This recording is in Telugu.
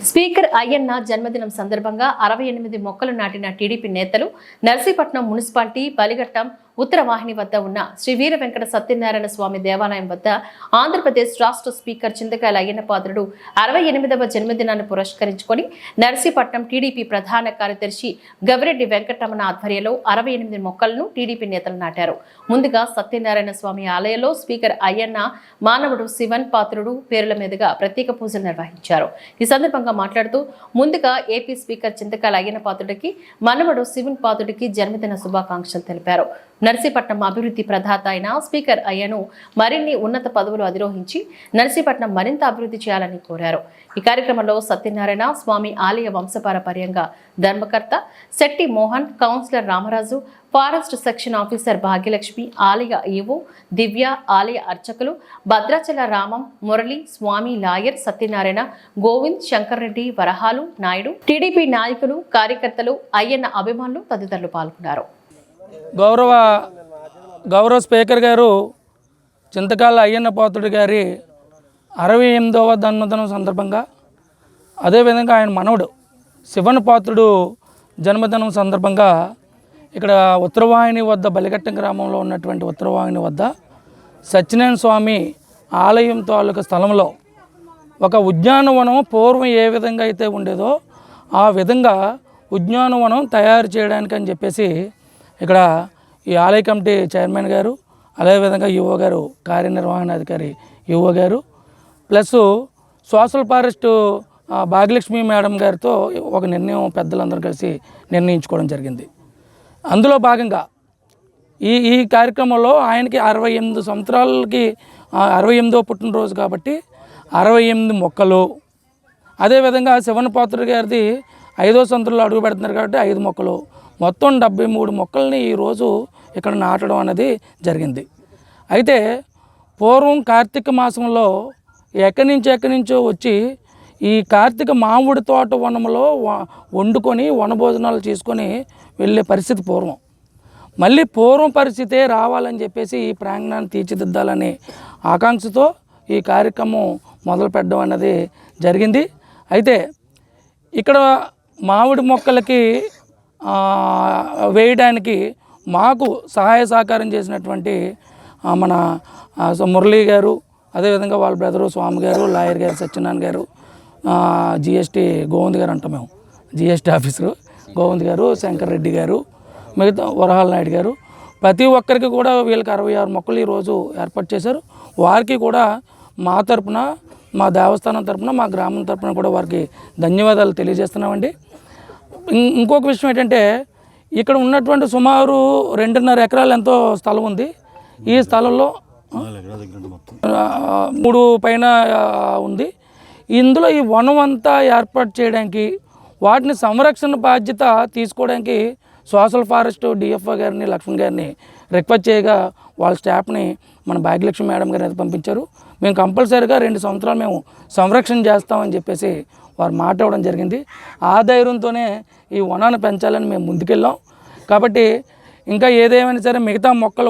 స్పీకర్ అయ్యన్న జన్మదినం సందర్భంగా అరవై ఎనిమిది మొక్కలు నాటిన టీడీపీ నేతలు నర్సీపట్నం మున్సిపాలిటీ బలిఘట్టం ఉత్తర వాహిని వద్ద ఉన్న శ్రీ వీర వెంకట సత్యనారాయణ స్వామి దేవాలయం వద్ద ఆంధ్రప్రదేశ్ రాష్ట్ర స్పీకర్ చింతకాయల అయ్యన్నపాత్రుడు అరవై ఎనిమిదవ జన్మదినాన్ని పురస్కరించుకొని నర్సీపట్నం టీడీపీ ప్రధాన కార్యదర్శి గవిరెడ్డి వెంకటరమణ ఆధ్వర్యంలో అరవై ఎనిమిది మొక్కలను టీడీపీ నేతలు నాటారు. ముందుగా సత్యనారాయణ స్వామి ఆలయంలో స్పీకర్ అయ్యన్న మానవుడు శివన్ పాత్రుడు పేర్ల మీదుగా ప్రత్యేక పూజలు నిర్వహించారు. ఈ సందర్భంగా మాట్లాడుతూ ముందుగా ఏపీ స్పీకర్ చింతకాయల అయ్యన్న పాత్రుడికి మనవడు శివన్ పాత్రుడికి జన్మదిన శుభాకాంక్షలు తెలిపారు. నర్సీపట్నం అభివృద్ధి ప్రదాత అయిన స్పీకర్ అయ్యను మరిన్ని ఉన్నత పదవులు అధిరోహించి నర్సీపట్నం మరింత అభివృద్ధి చేయాలని కోరారు. ఈ కార్యక్రమంలో సత్యనారాయణ స్వామి ఆలయ వంశపారపర్యంగా ధర్మకర్త Shetty Mohan councillor Ramaraju forest section officer Bhagyalakshmi ఆలయ ఈవో దివ్య ఆలయ అర్చకులు భద్రాచల రామం మురళి స్వామి లాయర్ సత్యనారాయణ గోవింద్ శంకర్ రెడ్డి వరహాలు నాయుడు టీడీపీ నాయకులు కార్యకర్తలు అయ్యన్న అభిమానులు తదితరులు పాల్గొన్నారు. గౌరవ గౌరవ స్పీకర్ గారు చింతకాల అయ్యన్న పాత్రుడి గారి అరవై ఎనిమిదవ జన్మదినం సందర్భంగా అదేవిధంగా ఆయన మనవడు శివన్ పాత్రుడు జన్మదినం సందర్భంగా ఇక్కడ ఉత్తరవాహిని వద్ద బలిఘట్టం గ్రామంలో ఉన్నటువంటి ఉత్తరవాహిని వద్ద సత్యనారాయణ స్వామి ఆలయం తాలూకా స్థలంలో ఒక ఉద్యానవనం పూర్వం ఏ విధంగా అయితే ఉండేదో ఆ విధంగా ఉద్యానవనం తయారు చేయడానికి అని చెప్పేసి ఇక్కడ ఈ ఆలయ కమిటీ చైర్మన్ గారు అదేవిధంగా యువ గారు కార్యనిర్వహణాధికారి యువ గారు plus social forest Bhagyalakshmi madam గారితో ఒక నిర్ణయం పెద్దలందరూ కలిసి నిర్ణయించుకోవడం జరిగింది. అందులో భాగంగా ఈ ఈ కార్యక్రమంలో ఆయనకి అరవై ఎనిమిది సంవత్సరాలకి అరవై ఎనిమిదో పుట్టినరోజు కాబట్టి అరవై ఎనిమిది మొక్కలు. అదేవిధంగా శివన్ పాత్రుడు గారిది ఐదో సంతుల్లో అడుగు పెడుతున్నారు కాబట్టి ఐదు మొక్కలు. మొత్తం డెబ్బై మూడు మొక్కల్ని ఈరోజు ఇక్కడ నాటడం అనేది జరిగింది. అయితే పూర్వం కార్తీక మాసంలో ఎక్కడి నుంచి ఎక్కడి నుంచో వచ్చి ఈ కార్తీక మామిడి తోట వనంలో వండుకొని వనభోజనాలు చేసుకొని వెళ్ళే పరిస్థితి పూర్వం. మళ్ళీ పూర్వం పరిస్థితే రావాలని చెప్పేసి ఈ ప్రాంగణాన్ని తీర్చిదిద్దాలని ఆకాంక్షతో ఈ కార్యక్రమం మొదలు పెట్టడం అన్నది జరిగింది. అయితే ఇక్కడ మామిడి మొక్కలకి వేయడానికి మాకు సహాయ సహకారం చేసినటువంటి మన సో మురళీ గారు అదేవిధంగా వాళ్ళ బ్రదరు స్వామి గారు లాయర్ గారు సత్యనారాయణ గారు జిఎస్టీ గోవింద్ గారు అంటాం మేము జిఎస్టీ ఆఫీసరు గోవింద్ గారు శంకర్ రెడ్డి గారు మిగతా వరహాల నాయుడు గారు. ప్రతి ఒక్కరికి కూడా వీళ్ళకి అరవై ఆరు మొక్కలు ఈరోజు ఏర్పాటు చేశారు. వారికి కూడా మా తరపున మా దేవస్థానం తరపున మా గ్రామం తరపున కూడా వారికి ధన్యవాదాలు తెలియజేస్తున్నామండి. ఇంకొక విషయం ఏంటంటే ఇక్కడ ఉన్నటువంటి సుమారు రెండున్నర ఎకరాలు ఎంతో స్థలం ఉంది. ఈ స్థలంలో మూడు పైన ఉంది. ఇందులో ఈ వనం అంతా ఏర్పాటు చేయడానికి వాటిని సంరక్షణ బాధ్యత తీసుకోవడానికి సోషల్ ఫారెస్ట్ డిఎఫ్ఓ గారిని లక్ష్మణ్ గారిని రిక్వెస్ట్ చేయగా వాళ్ళ స్టాఫ్ని మన భాగ్యలక్ష్మి మేడం గారిని అయితే పంపించారు. మేము కంపల్సరీగా రెండు సంవత్సరాలు మేము సంరక్షణ చేస్తామని చెప్పేసి వారు మాట ఇవ్వడం జరిగింది. ఆ ధైర్యంతోనే ఈ వనాన్ని పెంచాలని మేము ముందుకెళ్ళాం. కాబట్టి ఇంకా ఏదేమైనా సరే మిగతా మొక్కలు